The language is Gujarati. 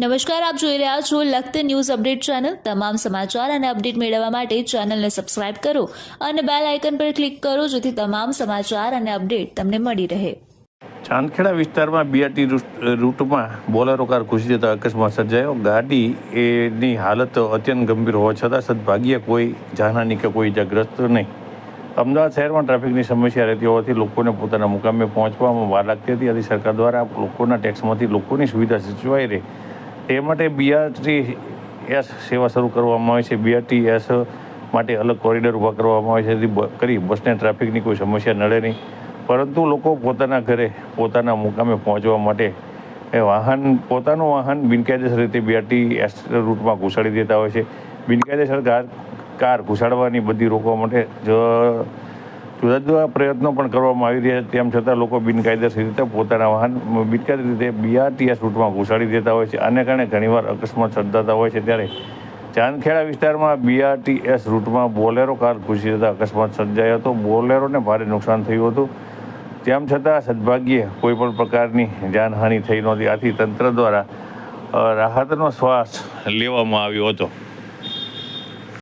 નમસ્કાર, આપ જોઈ રહ્યા છો લખત ન્યૂઝ અપડેટ ચેનલ. તમામ સમાચાર અને અપડેટ મેળવવા માટે ચેનલને સબસ્ક્રાઇબ કરો અને બેલ આઇકન પર ક્લિક કરો જેથી તમામ સમાચાર અને અપડેટ તમને મળી રહે. ચાંદખેડા વિસ્તારમાં બીઆરટી રૂટમાં બોલેરો કાર ઘૂસી જતા અકસ્માત સર્જાયો. ગાડી એની હાલત અત્યંત ગંભીર હોવા છતાં સદભાગ્યે કોઈ જાનહાની કે કોઈ ઇજાગ્રસ્ત નહીં. અમદાવાદ શહેરમાં ટ્રાફિકની સમસ્યા રહેતી હોવાથી લોકોને પોતાના મુકામે પહોંચવામાં વાર લાગતી હતી. આથી સરકાર દ્વારા લોકોના ટેક્સમાંથી લોકોની સુવિધા સચવાઈ રહે. તે માટે બીઆરટી એસ સેવા શરૂ કરવામાં આવી છે. બીઆરટી એસ માટે અલગ કોરિડોર ઊભા કરવામાં આવે છે. જેથી કરી બસને ટ્રાફિકની કોઈ સમસ્યા નડે નહીં. પરંતુ લોકો પોતાના ઘરે, પોતાના મુકામે પહોંચવા માટે એ વાહન, પોતાનું વાહન બિનકાયદેસર રીતે બીઆરટી એસ રૂટમાં ઘુસાડી દેતા હોય છે. બિનકાયદેસર કાર કાર ઘુસાડવાની બધી રોકવા માટે જો જુદા જુદા પ્રયત્નો પણ કરવામાં આવી રહ્યા છે. તેમ છતાં લોકો બિનકાયદેસર રીતે પોતાના વાહન, બિનકાયદેસર રીતે બીઆરટીએસ રૂટમાં ઘુસાડી દેતા હોય છે. આને કારણે ઘણીવાર અકસ્માત સર્જાતા હોય છે. ત્યારે ચાંદખેડા વિસ્તારમાં બીઆરટીએસ રૂટમાં બોલેરો કાર ઘૂસી જતા અકસ્માત સર્જાયો હતો. બોલેરોને ભારે નુકસાન થયું હતું. તેમ છતાં સદભાગ્યે કોઈ પણ પ્રકારની જાનહાનિ થઈ નહોતી. આથી તંત્ર દ્વારા રાહતનો શ્વાસ લેવામાં આવ્યો હતો.